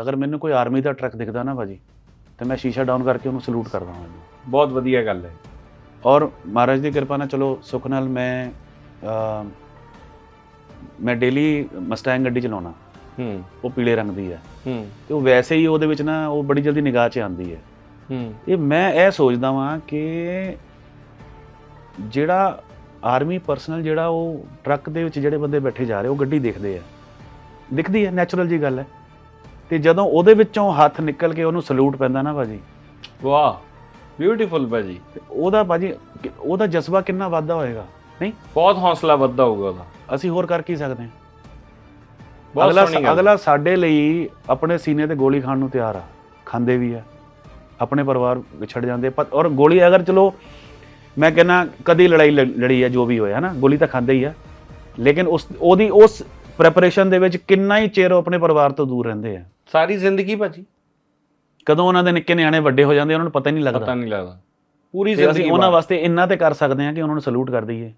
ਅਗਰ ਮੈਨੂੰ ਕੋਈ ਆਰਮੀ ਦਾ ਟਰੱਕ ਦਿਖਦਾ ਨਾ ਭਾਜੀ ਤੇ ਮੈਂ ਸ਼ੀਸ਼ਾ ਡਾਊਨ ਕਰਕੇ ਉਹਨੂੰ ਸਲੂਟ ਕਰਦਾ ਹਾਂ ਜੀ। ਬਹੁਤ ਵਧੀਆ ਗੱਲ ਹੈ। ਔਰ ਮਹਾਰਾਜ ਦੀ ਕਿਰਪਾ ਨਾਲ ਚਲੋ ਸੁੱਖ ਨਾਲ ਮੈਂ ਮੈਂ ਡੇਲੀ ਮਸਟੈਂਗ ਗੱਡੀ ਚਲਾਉਣਾ। ਹੂੰ। ਉਹ ਪੀਲੇ ਰੰਗ ਦੀ ਹੈ। ਹੂੰ। ਤੇ ਉਹ ਵੈਸੇ ਹੀ ਉਹਦੇ ਵਿੱਚ ਨਾ ਉਹ ਬੜੀ ਜਲਦੀ ਨਿਗਾਹ 'ਚ ਆਉਂਦੀ ਹੈ। ਹੂੰ। ਇਹ ਮੈਂ ਇਹ ਸੋਚਦਾ ਵਾਂ ਕਿ ਜਿਹੜਾ ਆਰਮੀ ਪਰਸਨਲ ਜਿਹੜਾ ਉਹ ਟਰੱਕ ਦੇ ਵਿੱਚ ਜਿਹੜੇ ਬੰਦੇ ਬੈਠੇ ਜਾ ਰਹੇ ਉਹ ਗੱਡੀ ਦੇਖਦੇ ਆ। ਦਿਖਦੀ ਹੈ ਨੈਚੁਰਲ ਜੀ ਗੱਲ ਹੈ। ਤੇ ਜਦੋਂ ਉਹਦੇ ਵਿੱਚੋਂ ਹੱਥ ਨਿਕਲ ਕੇ ਉਹਨੂੰ ਸਲੂਟ ਪੈਂਦਾ ਨਾ ਭਾਜੀ। ਵਾਹ ਬਿਊਟੀਫੁਲ ਭਾਜੀ। ਤੇ ਉਹਦਾ ਭਾਜੀ ਕਿ- ਉਹਦਾ ਜਜ਼ਬਾ ਕਿੰਨਾ ਵਾਧਾ ਹੋਏਗਾ ਨਹੀਂ? ਬਹੁਤ ਹੌਸਲਾ ਵੱਧਦਾ ਹੋਊਗਾ ਉਹਦਾ। ਅਸੀਂ ਹੋਰ ਕਰ ਕੀ ਸਕਦੇ ਹਾਂ? ਬਹੁਤ ਅਗਲਾ ਸੋਹਣੀ ਗੱਲ। ਅਗਲਾ ਸਾਡੇ ਲਈ ਆਪਣੇ ਸੀਨੇ ਤੇ ਗੋਲੀ ਖਾਣ ਨੂੰ ਤਿਆਰ ਆ। ਖਾਂਦੇ ਵੀ ਆ। ਆਪਣੇ ਪਰਿਵਾਰ ਵਿਛੜ ਜਾਂਦੇ ਪਰ ਔਰ ਗੋਲੀ ਅਗਰ ਚਲੋ ਮੈਂ ਕਹਿੰਨਾ ਕਦੀ ਲੜਾਈ ਲੜ- ਲੜੀ ਆ ਜੋ ਵੀ ਹੋਇਆ ਨਾ ਗੋਲੀ ਤਾਂ ਖਾਂਦੇ ਹੀ ਆ। ਲੇਕਿਨ ਉਸ ਉਹਦੀ ਉਸ ਪ੍ਰੈਪਰੇਸ਼ਨ ਦੇ ਵਿੱਚ ਕਿੰਨਾ ਹੀ ਚਿਰ ਉਹ ਆਪਣੇ ਪਰਿਵਾਰ ਤੋਂ ਦੂਰ ਰਹਿੰਦੇ ਆ। ਸਾਰੀ ਜ਼ਿੰਦਗੀ ਭਾਜੀ। ਕਦੋਂ ਉਹਨਾਂ ਦੇ ਨਿੱਕੇ ਨਿਆਣੇ ਵੱਡੇ ਹੋ ਜਾਂਦੇ ਉਹਨਾਂ ਨੂੰ ਪਤਾ ਹੀ ਨਹੀਂ ਪਤਾ ਲੱਗਦਾ ਨਹੀਂ ਲੱਗਦਾ। ਪੂਰੀ ਤੇ ਅਸੀਂ ਜ਼ਿੰਦਗੀ ਉਹਨਾਂ। ਵਾਸਤੇ ਇੰਨਾ ਤੇ ਕਰ ਸਕਦੇ ਹਾਂ ਕਿ ਉਹਨਾਂ ਨੂੰ ਸਲੂਟ ਕਰ ਦਈਏ।